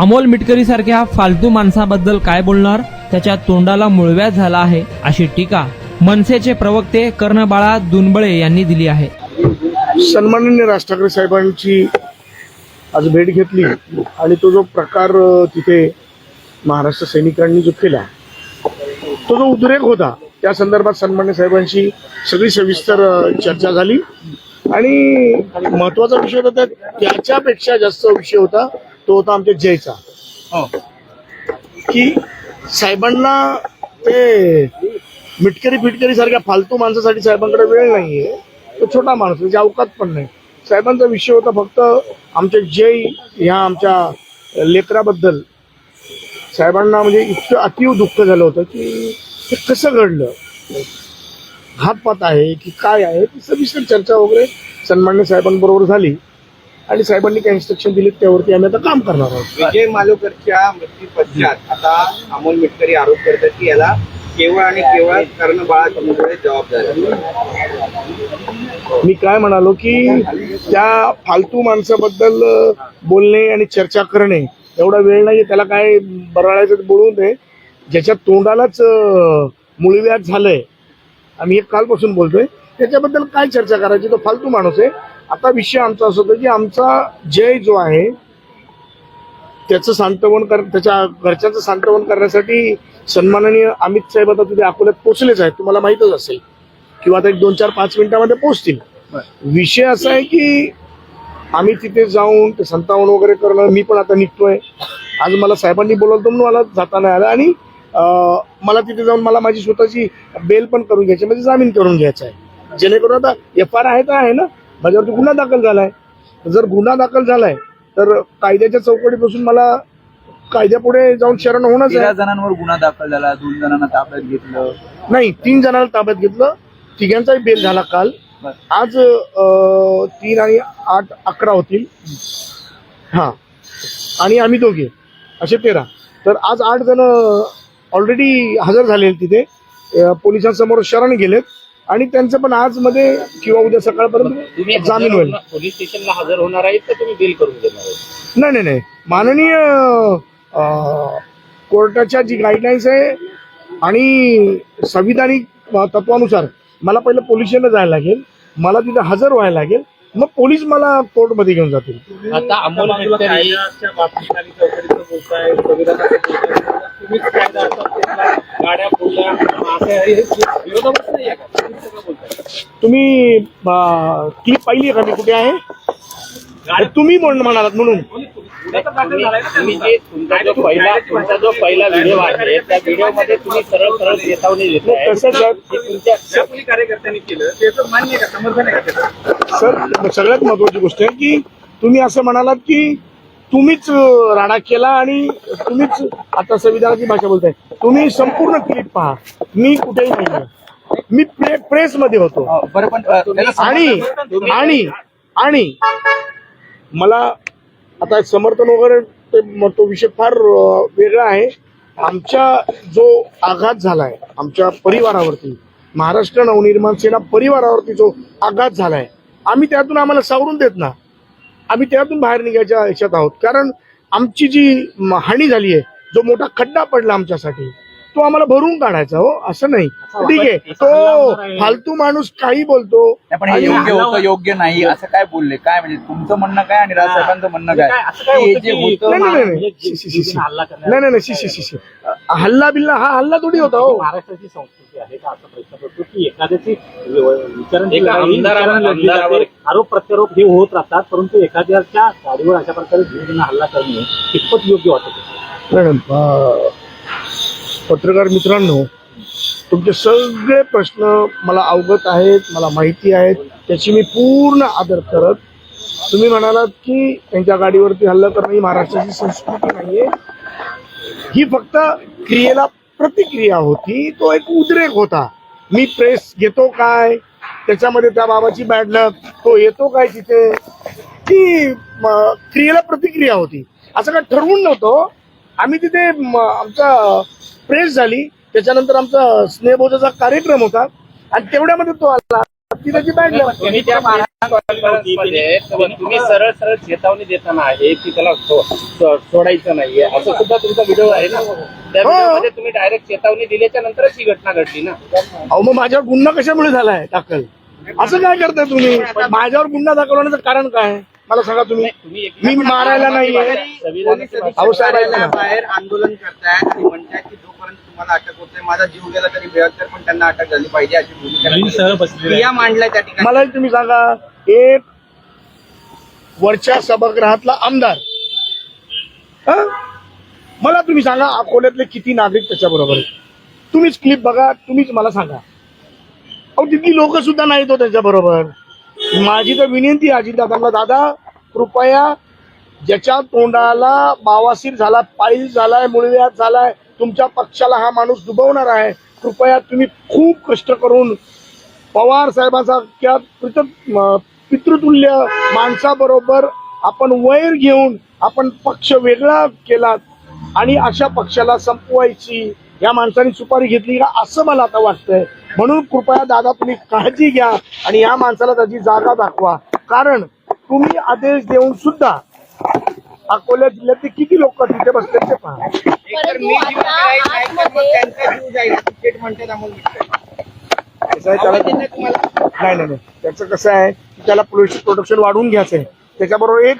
अमोल मिटकरी सारख्या फालतू माणसाबद्दल काय बोलणार? त्याच्या तोंडाला मुळव्या झाला आहे अशी टीका मनसेचे प्रवक्ते कर्णबाळा दुनबळे यांनी दिली आहे. सन्माननीय राज ठाकरे साहेबांची आज भेट घेतली आणि तो जो प्रकार तिथे महाराष्ट्र सैनिकांनी जो केला तो जो उद्रेक होता त्या संदर्भात सन्मान्य साहेबांशी सगळी सविस्तर चर्चा झाली. आणि महत्त्वाचा विषय होता त्याच्यापेक्षा जास्त विषय होता तो होता आमच्या जयचा. की साहेबांना ते मिटकरी फिटकरी सारख्या फालतू माणसासाठी साहेबांकडे वेळ नाहीये. तो छोटा माणूस त्याची अवकात पण नाही. साहेबांचा विषय होता फक्त आमच्या जय ह्या आमच्या लेकराबद्दल. साहेबांना म्हणजे इतकं अतिव दुःख झालं होतं की हे कसं घडलं? घातपात आहे की काय आहे? ती सविस्तर चर्चा वगैरे सन्मान्य साहेबांबरोबर झाली. आणि साहेबांनी काय इन्स्ट्रक्शन दिले त्यावरती आम्ही आता काम करणार आहोत. विजय मालोकरच्या मृत्यू पश्चात आता अमोल मिटकरी आरोप करतात की याला केवळ आणि केवळ कर्ण बाळामुळे जबाबदार. मी काय म्हणालो की त्या फालतू माणसाबद्दल बोलणे आणि चर्चा करणे एवढा वेळ नाही त्याला काय बराळायचं ते बोलून दे. ज्याच्या तोंडालाच अ, मुळव्यात झालंय. आम्ही एक कालपासून बोलतोय त्याच्याबद्दल काय चर्चा करायची? तो फालतू माणूस आहे. आता विषय आमचा असं होतो की आमचा जय जो आहे त्याचं सांत्वन कर त्याच्या घरच्यांचं सांत्वन करण्यासाठी सन्माननीय अमित साहेब आता तिथे अकोल्यात पोहोचलेच आहेत. तुम्हाला माहीतच असेल. किंवा आता एक दोन चार पाच मिनिटामध्ये पोहोचतील. विषय असा आहे की आम्ही तिथे जाऊन ते संतावन वगैरे करणं मी पण आता निघतोय. आज मला साहेबांनी बोलवलं म्हणून मला जाता नाही आलं. आणि मला तिथे जाऊन मला माझी स्वतःची बेल पण करून घ्यायची म्हणजे जामीन करून घ्यायचा आहे. जेणेकरून आता एफ आर आहे तर आहे ना? माझ्यावरती गुन्हा दाखल झालाय. जर गुन्हा दाखल झालाय तर कायद्याच्या चौकटीपासून मला कायद्यापुढे जाऊन शरण होणंच तेरा आहे जणांवर गुन्हा दाखल झाला दोन जणांना ताब्यात घेतलं. नाही तीन जणांना ताब्यात घेतलं. तिघांचाही बेल झाला काल. बरं. आज अं, तीन आणि आठ अकरा होतील. हा. आणि आम्ही दोघे असे तेरा. तर आज आठ जण ऑलरेडी हजर झाले तिथे. अं, पोलिसांसमोर शरण गेलेत. आणि त्यांचं पण आज मध्ये किंवा उद्या सकाळपर्यंत जामीन होईल. पोलीस स्टेशनला हजर होणार आहेत का तुम्ही बिल करून देणार नाही नाही नाही. माननीय कोर्टाच्या जी गाईडलाईन्स आहे आणि संविधानिक तत्वानुसार मला पहिलं पोलीस स्टेशनला जायला लागेल. मला तिथे हजर व्हायला लागेल. मग पोलीस मला कोर्टमध्ये घेऊन जातील. आता गाड्या फोडल्या विरोधाभास नाही आहे का? तुम्ही सगळं बोलताय. तुम्ही क्लिप पाहिली आहे का? मी कुठे आहे? तुम्ही म्हण म्हणालात म्हणून. तुम्ही जे तुमचा जो पहिला तुमचा जो पहिला व्हिडिओ आहे त्या व्हिडिओमध्ये तुम्ही सरळ सरळ चेतावणी देताय. कसं सर की तुमच्या कार्यकर्त्यांनी केलं त्याचं मान्य का? समर्थन आहे का त्याचं? सर सगळ्यात महत्वाची गोष्ट आहे की तुम्ही असं म्हणालात की तुम्हीच राडा केला आणि तुम्हीच आता संविधानाची भाषा बोलताय. तुम्ही संपूर्ण क्लिप पहा. मी कुठेही नाही मी प्रे, होतो. बरं पण अं, त्याला आणि आणि आणि मला आता समर्थन वगैरे ते तो विषय फार वेगळा आहे. आमच्या जो आघात झालाय आमच्या परिवारावरती महाराष्ट्र नवनिर्माण सेना परिवारावरती जो आघात झालाय आम्ही त्यातून आम्हाला सावरून देत ना. आम्ही त्यातून बाहेर निघायच्या ह्याच्यात आहोत. कारण आमची जी म- हानी झाली आहे जो मोठा खड्डा पडला आमच्यासाठी तो आम्हाला भरून काढायचा हो. असं नाही. ठीक आहे. तो फालतू माणूस काही बोलतो. पण हे आणि- योग्य होतं योग्य नाही असं काय बोलले? काय म्हणजे तुमचं म्हणणं काय आणि राजसाहेबांचं म्हणणं काय? हे जे होतं नाही नाही नाही शी, शी, शी, शी. नाही नाही नाही. शी, शी, शी, शी. हल्ला बिल्ला हा हल्ला थोडी होता हो. महाराष्ट्राची संस्कृती आहे का असा प्रश्न करतो की एखाद्याची विचारांची एका लढाई, आमदारावर- विचारांना लढली जाते, आमदारावर- आरोप प्रत्यारोप हे होत राहतात परंतु एखाद्याच्या गाडीवर अशा प्रकारे हल्ला करणे कितपत योग्य वाटत? अं, पत्रकार मित्रांनो तुमचे सगळे प्रश्न मला अवगत आहेत मला माहिती आहेत. त्याची मी पूर्ण आदर करत तुम्ही म्हणालात की त्यांच्या गाडीवरती हल्ला करणं ही महाराष्ट्राची संस्कृती नाहीये. ही फक्त क्रियेला प्रतिक्रिया होती तो एक उद्रेक होता. मी प्रेस घेतो काय? त्याच्यामध्ये त्या बाबाची बॅडलक तो येतो काय तिथे? ती क्रियेला प्रतिक्रिया होती. असं काय ठरवून नव्हतं. आम्ही तिथे आमचा प्रेस झाली. त्याच्यानंतर आमचा स्नेहभोजाचा कार्यक्रम होता. आणि तेवढ्यामध्ये तो आला. ती त्याची लक तुम्ही सरळ सरळ चेतावणी देताना आहे की त्याला सोडायचं नाहीये. असं सुद्धा तुमचा व्हिडिओ आहे ना? हो. तुम्ही डायरेक्ट चेतावणी दिल्याच्या नंतरच ही घटना घडली ना? अहो मग माझ्यावर गुन्हा कशामुळे झालाय दाखल? असं काय करताय तुम्ही? माझ्यावर गुन्हा दाखल होण्याचं कारण काय? मला सांगा तुम्ही. मी मारायला नाहीये. संविधानाची पोलीस अहो, साहेब, ऐका अधिकारी ना. बाहेर आंदोलन करतायत आणि म्हणतात की तुम्हाला अटक होते माझा जीव गेला तरी बेहत्तर पण त्यांना अटक झाली पाहिजे अशी भूमिका क्रिया मांडलाय त्या ठिकाणी. मला तुम्ही सांगा एक वरच्या सभागृहातला आमदार. हं? मला तुम्ही सांगा अकोल्यातले किती नागरिक त्याच्या बरोबर तुम्हीच क्लिप बघा तुम्हीच मला सांगा. अहो तिथली लोक सुद्धा नाहीत हो त्याच्या बरोबर माझी तर विनंती आहे अजितदादांना दादा कृपया ज्याच्या तोंडाला बावासीर झाला पायी झालाय मुळव्यात झालाय तुमच्या पक्षाला हा माणूस दुबवणार आहे. कृपया तुम्ही खूप कष्ट करून पवार साहेबांचा किंवा पित पितृतुल्य माणसाबरोबर आपण वैर घेऊन आपण पक्ष वेगळा केला आणि अशा पक्षाला संपवायची या माणसाने सुपारी घेतली का असं मला आता वाटतंय. म्हणून कृपया दादा तुम्ही काळजी घ्या आणि या माणसाला त्याची जागा दाखवा. कारण तुम्ही आदेश देऊन सुद्धा अकोला जिल्ह्यातले किती लोक तिथे बसले ते पहा. कसं आहे त्याला? नाही नाही नाही. त्याचं कसं आहे की त्याला पोलीस प्रोटेक्शन वाढवून घ्यायचं आहे त्याच्याबरोबर एक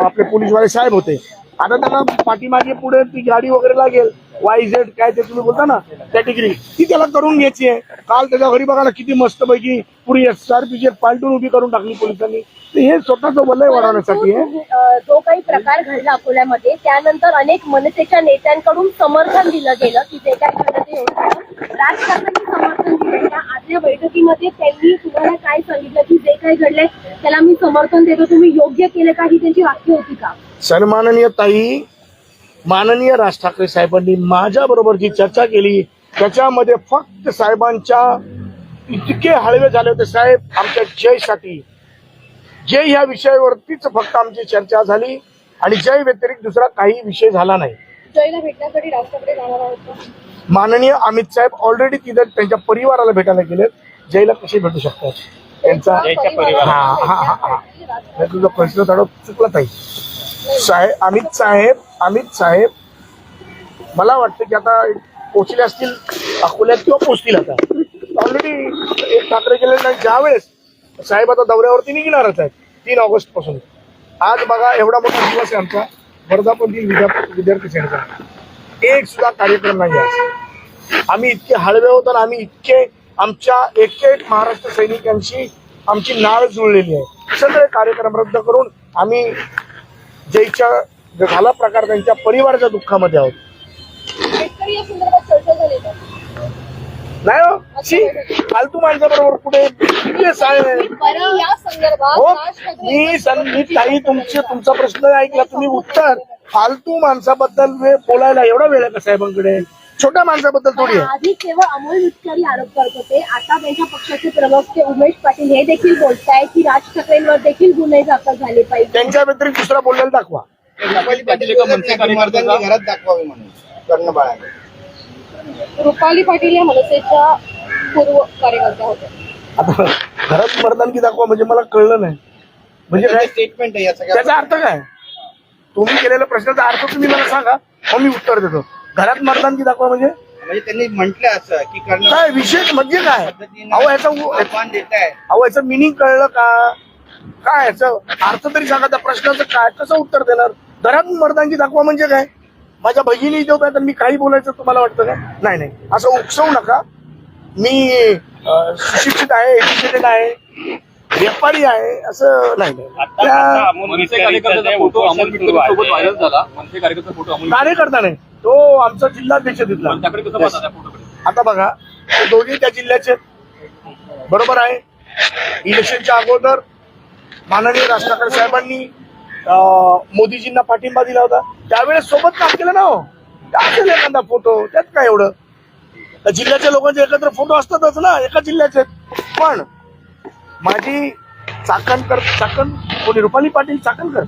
आपले पोलीसवाले साहेब होते. आता त्यांना पाठीमागे पुढे ती गाडी वगैरे लागेल. वाय झेड काय ते तुम्ही बोलता ना कॅटेगरी ती त्याला करून घ्यायची आहे. काल त्याच्या घरी बघा ना किती मस्त पैकी पुरी एस आर पी पालटून उभी करून टाकली पोलिसांनी. हे स्वतःचं वलय वाढवण्यासाठी आहे. जो काही प्रकार घडला अकोल्यामध्ये त्यानंतर अनेक मनसेच्या नेत्यांकडून समर्थन दिलं गेलं की जे काय घडलं ते समर्थन दिलं. त्या आजच्या बैठकीमध्ये त्यांनी तुम्हाला काय सांगितलं की जे काही घडलंय त्याला मी समर्थन देतो. तुम्ही योग्य केलं का? ही त्यांची वाक्य होती का? सन्माननीय ताई माननीय राज ठाकरे साहेबांनी माझ्या बरोबर जी चर्चा केली त्याच्यामध्ये फक्त साहेबांच्या इतके हळवे झाले होते साहेब आमच्या जयसाठी. जय ह्या विषयावरतीच फक्त आमची चर्चा झाली आणि जय व्यतिरिक्त दुसरा काही विषय झाला नाही. जयला भेटण्यासाठी राज ठाकरे जाणार आहोत माननीय अमित साहेब ऑलरेडी तिथे त्यांच्या परिवाराला भेटायला गेलेत. जयला कसे भेटू शकतात? त्यांचा हा हा हा हा तुझा प्रश्न थोडा चुकला ताई. साहेब अमित साहेब अमित साहेब मला वाटतं की आता पोचले असतील अकोल्यात किंवा पोचतील आता. ऑलरेडी एक ठाकरे गेले ज्यावेळेस साहेब आता दौऱ्यावरती निघणारच आहेत. तीन ऑगस्टपासून आज बघा एवढा मोठा दिवस आहे आमचा. वर्धापन दिन विद्यार्थी सेनेचा. एक सुद्धा कार्यक्रम नाही आहे आम्ही इतके हळवे होतो आणि आम्ही इतके आमच्या एक एक महाराष्ट्र सैनिकांशी आमची नाळ जुळलेली आहे. सगळे कार्यक्रम रद्द करून आम्ही जयच्या झाला प्रकार त्यांच्या परिवाराच्या दुःखामध्ये आहोत शेतकरी या संदर्भात चर्चा झाली का? नाही हो? शी, फालतू माणसाबरोबर कुठे? इतके साहेब आणि या संदर्भात हो राज ठाकरे मी सं- मी ताई तुमचे तुमचा प्रश्न ऐकला तुम्ही उत्तर. फालतू माणसाबद्दल वे- बोलायला एवढा वेळ आहे का साहेबांकडे? छोट्या माणसाबद्दल थोडी आहे. आधी केवळ अमोल मिटकरी आरोप करत होते. आता त्यांच्या पक्षाचे प्रवक्ते उमेश पाटील हे देखील बोलतायत की राज ठाकरेंवर देखील गुन्हे दाखल झाले पाहिजे. त्यांच्या व्यतिरिक्त दुसरा बोललेला दाखवा. पाटील घरात दाखवावे म्हणून. कर्ण बाळाने रुपाली पाटील या मनसेच्या पूर्व कार्यकर्त्या होत्या. आता घरात मर्दानगी दाखवा म्हणजे मला कळलं नाही. म्हणजे काय? स्टेटमेंट आहे या त्याचा अर्थ काय? तुम्ही केलेल्या प्रश्नाचा अर्थ तुम्ही मला सांगा मग मी उत्तर देतो. घरात मर्दानगी दाखवा म्हणजे? म्हणजे त्यांनी म्हटलं असं की कर्ण काय विशेष म्हणजे काय? अहो याचा आव्हान देत आहे. अहो याचं मिनिंग कळलं का? काय याचं? अर्थ तरी सांगा त्या प्रश्नाचं काय? कसं उत्तर देणार? घरात मर्दांगी दाखवा म्हणजे काय? माझ्या बहिणी देत आहे तर मी काही बोलायचं तुम्हाला वाटतं का? नाही नाही. असं उपसवू नका. मी सुशिक्षित आहे एज्युकेटेड आहे व्यापारी आहे असं नाही कार्यकर्ता नाही तो आमचा जिल्हाध्यक्ष तिथला. आता बघा ते दोन्ही त्या जिल्ह्याचे आहेत. बरोबर आहे. इलेक्शनच्या अगोदर माननीय राज ठाकरे साहेबांनी मोदीजींना पाठिंबा दिला होता. त्यावेळेस सोबत काम केलं ना हो. असेल एखादा फोटो त्यात काय एवढं? जिल्ह्याच्या लोकांचे एकत्र फोटो असतातच ना एका जिल्ह्याचे. पण माझी चाकणकर चाकण कोणी रुपाली पाटील चाकणकर.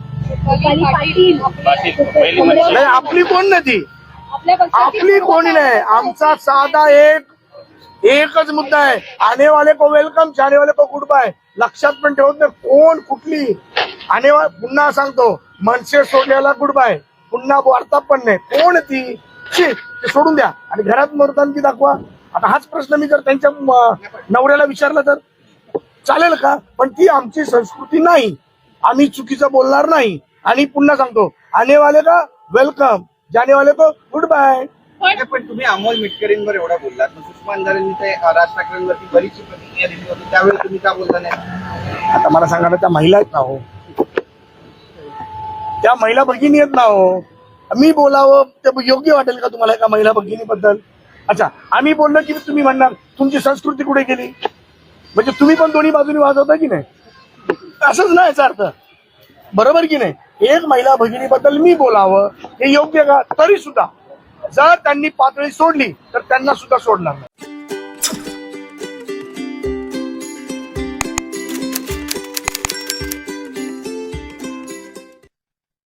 नाही आपली कोण नाही ती? आपली कोणी नाही? आमचा साधा एक एकच मुद्दा आहे. आने वाले को वेलकम जाने वाले को गुड बाय लक्षात पण ठेवत नाही कोण कुठली. वा- पुन्हा सांगतो मनसे सोडल्याला गुड बाय पुन्हा वार्ता पण नाही. कोण ती? शी, ते सोडून द्या. आणि घरात मर्दानगी दाखवा. आता हाच प्रश्न मी जर त्यांच्या नवऱ्याला विचारला तर चालेल का? पण ती आमची संस्कृती नाही. आम्ही चुकीचं बोलणार नाही. आणि पुन्हा सांगतो आने वाले का? वेलकम जाने वाले को गुड बाय पण तुम्ही अमोल मिटकरींवर एवढा बोललात. सुषमा अंधारेंनी ते राज ठाकरेंवरती बरीचशी प्रतिक्रिया दिली होती. त्यावेळी तुम्ही का बोलला नाही? आता मला सांगा त्या महिला आहेत ना हो. त्या महिला भगिनी आहेत ना हो. मी बोलावं ते योग्य वाटेल का तुम्हाला एका महिला भगिनीबद्दल? अच्छा आम्ही बोललो की तुम्ही म्हणणार तुमची संस्कृती कुठे गेली? म्हणजे तुम्ही पण दोन्ही बाजूनी वाजवता की नाही? असंच नाही याचा अर्थ. बरोबर की नाही? एक महिला भगिनीबद्दल मी बोलावं हे योग्य का? तरी सुद्धा जर त्यांनी पातळी सोडली तर त्यांना सुद्धा सोडणार नाही.